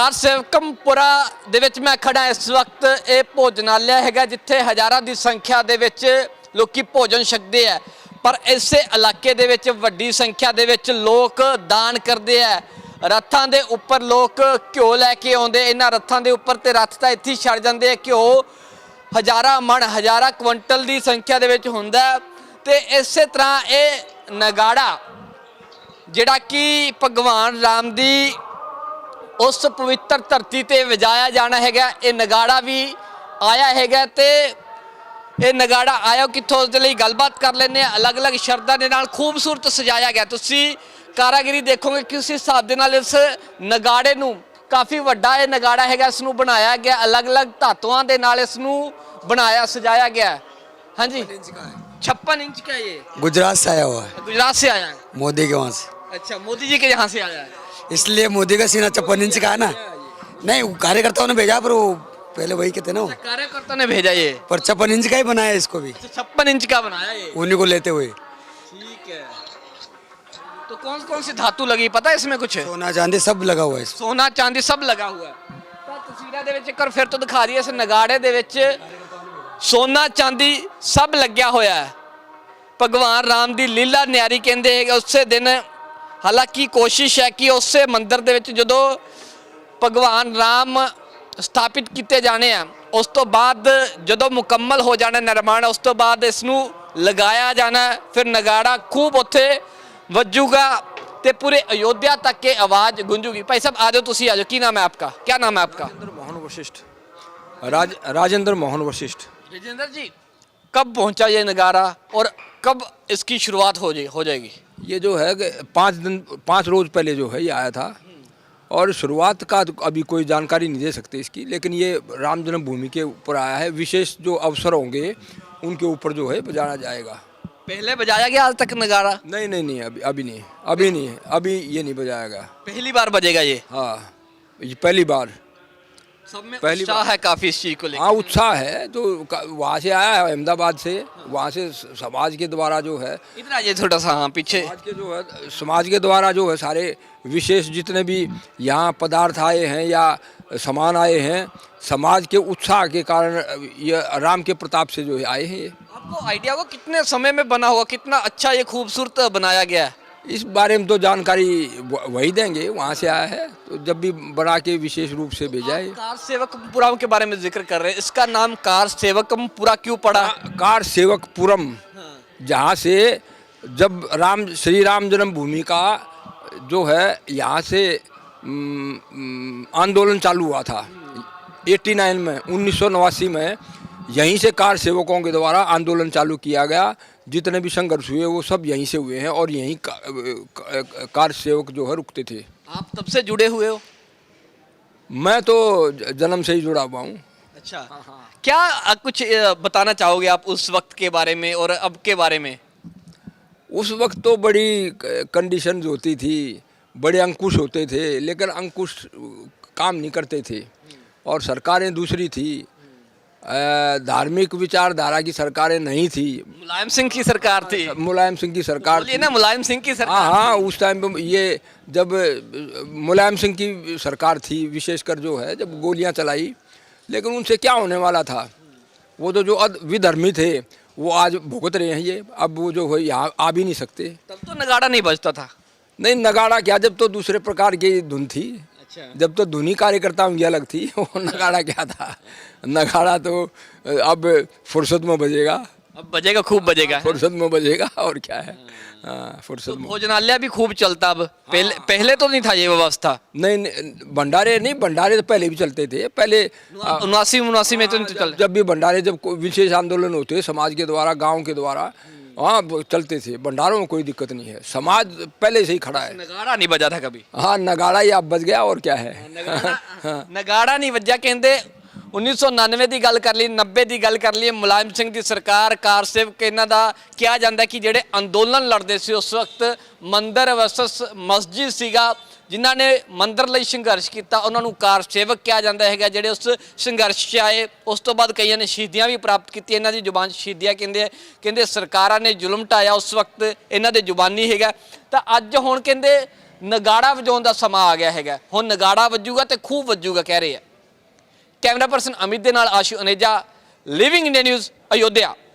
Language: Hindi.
ਕਾਰ ਸੇਵਕਮਪੁਰਾ ਦੇ ਵਿੱਚ ਮੈਂ ਖੜਾ ਇਸ ਵਕਤ ਇਹ ਭੋਜਨਾਲਿਆ ਹੈਗਾ ਜਿੱਥੇ ਹਜ਼ਾਰਾਂ ਦੀ ਸੰਖਿਆ ਦੇ ਵਿੱਚ ਲੋਕੀ ਭੋਜਨ ਛਕਦੇ ਆ। ਪਰ ਇਸੇ ਇਲਾਕੇ ਦੇ ਵਿੱਚ ਵੱਡੀ ਸੰਖਿਆ ਦੇ ਵਿੱਚ ਲੋਕ ਦਾਨ ਕਰਦੇ ਆ। ਰੱਥਾਂ ਦੇ ਉੱਪਰ ਲੋਕ ਘਿਓ ਲੈ ਕੇ ਆਉਂਦੇ, ਇਹਨਾਂ ਰੱਥਾਂ ਦੇ ਉੱਪਰ ਤੇ ਰੱਥ ਤਾਂ ਇੱਥੇ ਹੀ ਛੜ ਜਾਂਦੇ ਆ। ਘਿਓ ਹਜ਼ਾਰਾਂ ਮਣ, ਹਜ਼ਾਰਾਂ ਕੁਇੰਟਲ ਦੀ ਸੰਖਿਆ ਦੇ ਵਿੱਚ ਹੁੰਦਾ ਹੈ। ਤੇ ਇਸੇ ਤਰ੍ਹਾਂ ਇਹ ਨਗਾੜਾ, ਜਿਹੜਾ ਕਿ ਭਗਵਾਨ ਰਾਮ ਦੀ ਉਸ ਪਵਿੱਤਰ ਧਰਤੀ ਤੇ ਵਜਾਇਆ ਜਾਣਾ ਹੈਗਾ ਇਹ ਨਗਾੜਾ ਵੀ ਆਇਆ ਹੈਗਾ ਤੇ ਇਹ ਨਗਾੜਾ ਆਇਆ ਕਿੱਥੋਂ ਉਸ ਦੇ ਲਈ ਗੱਲਬਾਤ ਕਰ ਲੈਂਦੇ ਆ ਅਲੱਗ-ਅਲੱਗ ਸ਼ਰਦਾਂ ਦੇ ਨਾਲ ਖੂਬਸੂਰਤ ਸਜਾਇਆ ਗਿਆ ਤੁਸੀਂ ਕਾਰਾਗਰੀ ਦੇਖੋਗੇ ਕਿਸ ਹਿਸਾਬ ਦੇ ਨਾਲ ਇਸ ਨਗਾੜੇ ਨੂੰ ਕਾਫੀ ਵੱਡਾ ਇਹ ਨਗਾੜਾ ਹੈਗਾ ਇਸ ਨੂੰ ਬਣਾਇਆ ਗਿਆ ਅਲੱਗ-ਅਲੱਗ ਧਾਤੂਆਂ ਦੇ ਨਾਲ ਇਸ ਨੂੰ ਬਣਾਇਆ ਸਜਾਇਆ ਗਿਆ ਹੈ। ਹਾਂਜੀ 56 इंच का ये गुजरात से आया हुआ है गुजरात से आया है मोदी के वहाँ से अच्छा मोदी जी के यहाँ से आया है इसलिए मोदी का सीना छप्पन इंच का है ना नहीं वो कार्यकर्ताओं ने भेजा पर वो पहले वही के थे ना वो। कार्यकर्ता ने भेजा ये पर छप्पन इंच का ही बनाया इसको भी छप्पन इंच का बनाया ये उन्हीं को लेते हुए ठीक है तो कौन कौन सी धातु लगी पता है इसमें कुछ सोना चांदी सब लगा हुआ है इसमें ਸੋਨਾ ਚਾਂਦੀ ਸਭ ਲੱਗਾ ਹੋਇਆ ਹੈ ਤਾਂ ਤਸਵੀਰਾਂ ਦੇ ਵਿੱਚ ਇੱਕ ਵਾਰ ਫਿਰ ਤੋਂ ਦਿਖਾ ਰਹੀ ਹੈ ਇਸ ਨਗਾੜੇ ਦੇ ਵਿੱਚ ਸੋਨਾ ਚਾਂਦੀ ਸਭ ਲੱਗਿਆ ਹੋਇਆ ਹੈ ਭਗਵਾਨ ਰਾਮ ਦੀ ਲੀਲਾ ਨਿਆਰੀ ਕਹਿੰਦੇ ਹੈਗੇ ਉਸੇ ਦਿਨ ਹਾਲਾਂਕਿ ਕੋਸ਼ਿਸ਼ ਹੈ ਕਿ ਉਸੇ ਮੰਦਿਰ ਦੇ ਵਿੱਚ ਜਦੋਂ ਭਗਵਾਨ ਰਾਮ ਸਥਾਪਿਤ ਕੀਤੇ ਜਾਣੇ ਆ ਉਸ ਤੋਂ ਬਾਅਦ ਜਦੋਂ ਮੁਕੰਮਲ ਹੋ ਜਾਣਾ ਨਿਰਮਾਣ ਉਸ ਤੋਂ ਬਾਅਦ ਇਸ ਨੂੰ ਲਗਾਇਆ ਜਾਣਾ ਹੈ। ਫਿਰ ਨਗਾੜਾ ਖੂਬ ਉੱਥੇ ਵੱਜੂਗਾ ਤੇ ਪੂਰੇ ਅਯੋਧਿਆ ਤੱਕ ਇਹ ਆਵਾਜ਼ ਗੂੰਜੂਗੀ ਭਾਈ ਸਾਹਿਬ ਆ ਜਾਓ ਤੁਸੀਂ ਆ ਜਾਓ ਕੀ ਨਾਮ ਹੈ ਆਪਕਾ ਕੀ ਨਾਮ ਹੈ ਆਪਕਾ राजेंद्र मोहन वशिष्ठ राज राजेंद्र मोहन वशिष्ठ राजेंद्र जी कब पहुंचा ये नगारा और कब इसकी शुरुआत हो जाए हो जाएगी ये जो है कि पाँच दिन पाँच रोज पहले जो है ये आया था। और शुरुआत का तो अभी कोई जानकारी नहीं दे सकते इसकी लेकिन ये राम जन्मभूमि के ऊपर आया है। विशेष जो अवसर होंगे उनके ऊपर जो है बजाना जाएगा। पहले बजाया गया आज तक नगारा नहीं नहीं नहीं अभी अभी नहीं अभी नहीं अभी ये नहीं बजाएगा पहली बार बजेगा ये? हाँ ये पहली बार। सब में पहली उत्साह है काफ़ी इस चीज़ को लेकर हाँ उत्साह है तो का- वहाँ से आया है अहमदाबाद से। वहाँ से समाज के द्वारा जो है इतना ये थोड़ा सा हाँ पीछे। समाज के जो है समाज के द्वारा जो है सारे विशेष जितने भी यहाँ पदार्थ आए हैं या सामान आए हैं समाज के उत्साह के कारण ये राम के प्रताप से जो है आए हैं ये। आपको आइडिया होगा कितने समय में बना हुआ कितना अच्छा ये खूबसूरत बनाया गया है? इस बारे में तो जानकारी वही देंगे वहाँ से आया है। तो जब भी बना के विशेष रूप से भेजा है कार सेवकपुरम के बारे में ज़िक्र कर रहे हैं। इसका नाम कार सेवकपुरा क्यों पड़ा? कार सेवकपुरम जहाँ से जब राम श्री राम जन्मभूमि का जो है यहाँ से आंदोलन चालू हुआ था। 89 में उन्नीस सौ नवासी में यहीं से कार सेवकों के द्वारा आंदोलन चालू किया गया। जितने भी संघर्ष हुए वो सब यहीं से हुए हैं और यहीं का, का, कार सेवक जो है रुकते थे। आप तब से जुड़े हुए हो? मैं तो जन्म से ही जुड़ा हुआ हूँ। अच्छा। क्या कुछ बताना चाहोगे आप उस वक्त के बारे में और अब के बारे में? उस वक्त तो बड़ी कंडीशन होती थी बड़े अंकुश होते थे लेकिन अंकुश काम नहीं करते थे। और सरकारें दूसरी थी धार्मिक विचारधारा की सरकारें नहीं थी। मुलायम सिंह की सरकार थी। मुलायम सिंह की सरकार थी। ना मुलायम सिंह की हाँ सरकार हाँ उस टाइम पे ये जब मुलायम सिंह की सरकार थी विशेषकर जो है जब गोलियाँ चलाई लेकिन उनसे क्या होने वाला था? वो तो जो विधर्मी थे वो आज भुगत रहे हैं ये। अब वो जो है यहाँ आ भी नहीं सकते। तब तो नगाड़ा नहीं बजता था। नहीं नगाड़ा क्या? जब तो दूसरे प्रकार की धुन थी। अच्छा। जब तो धुनी कार्यकर्ताओं की अलग थी। वो नगाड़ा क्या था? नगाड़ा तो अब फुर्सत में बजेगा। अब बजेगा खूब बजेगा फुर्सत में बजेगा और क्या है? हाँ। फुर्सत तो भोजनालय भी खूब चलता अब। पहले पहले तो नहीं था ये व्यवस्था। नहीं नहीं भंडारे नहीं भंडारे तो पहले भी चलते थे। पहले उनासी उनासी में तो नहीं चल जब भी भंडारे जब विशेष आंदोलन होते समाज के द्वारा गाँव के द्वारा हाँ वो चलते थे भंडारों में कोई दिक्कत नहीं है समाज पहले से ही खड़ा है नगाड़ा नहीं बजा था कभी हाँ नगाड़ा ही आप बच गया और क्या है ਨਗਾੜਾ ਨਹੀਂ ਵੱਜਿਆ ਕਹਿੰਦੇ 1999 ਦੀ ਗੱਲ ਕਰ ਲਈ 90 ਦੀ ਗੱਲ ਕਰ ਲਈ ਮੁਲਾਇਮ ਸਿੰਘ ਦੀ ਸਰਕਾਰ ਕਾਰ ਸੇਵਕ ਇਹਨਾਂ ਦਾ ਕਿਹਾ ਜਾਂਦਾ ਕਿ ਜਿਹੜੇ ਅੰਦੋਲਨ ਲੜਦੇ ਸੀ ਉਸ ਵਕਤ ਮੰਦਰ ਵਰਸਸ ਮਸਜਿਦ ਸੀਗਾ ਜਿਨ੍ਹਾਂ ਨੇ ਮੰਦਰ ਲਈ ਸੰਘਰਸ਼ ਕੀਤਾ, ਉਹਨਾਂ ਨੂੰ ਕਾਰ ਸੇਵਕ ਕਿਹਾ ਜਾਂਦਾ ਹੈਗਾ, ਜਿਹੜੇ ਉਸ ਸੰਘਰਸ਼ 'ਚ ਆਏ, ਉਸ ਤੋਂ ਬਾਅਦ ਕਈਆਂ ਨੇ ਸ਼ਹੀਦੀਆਂ ਵੀ ਪ੍ਰਾਪਤ ਕੀਤੀਆਂ। ਇਹਨਾਂ ਦੀ ਜ਼ੁਬਾਨ 'ਚ ਸ਼ਹੀਦੀਆਂ ਕਹਿੰਦੇ ਆ ਕਹਿੰਦੇ ਸਰਕਾਰਾਂ ਨੇ ਜ਼ੁਲਮ ਢਾਇਆ ਉਸ ਵਕਤ, ਇਹਨਾਂ ਦੇ ਜ਼ੁਬਾਨੀ ਹੈਗਾ। ਤਾਂ ਅੱਜ ਹੁਣ ਕਹਿੰਦੇ ਨਗਾੜਾ ਵਜਾਉਣ ਦਾ ਸਮਾਂ ਆ ਗਿਆ ਹੈਗਾ। ਹੁਣ ਨਗਾੜਾ ਵੱਜੂਗਾ ਤੇ ਖੂਬ ਵੱਜੂਗਾ ਕਹਿ ਰਹੇ ਆ। ਕੈਮਰਾ ਪਰਸਨ ਅਮਿਤ ਦੇ ਨਾਲ Ashu Aneja living India news Ayodhya.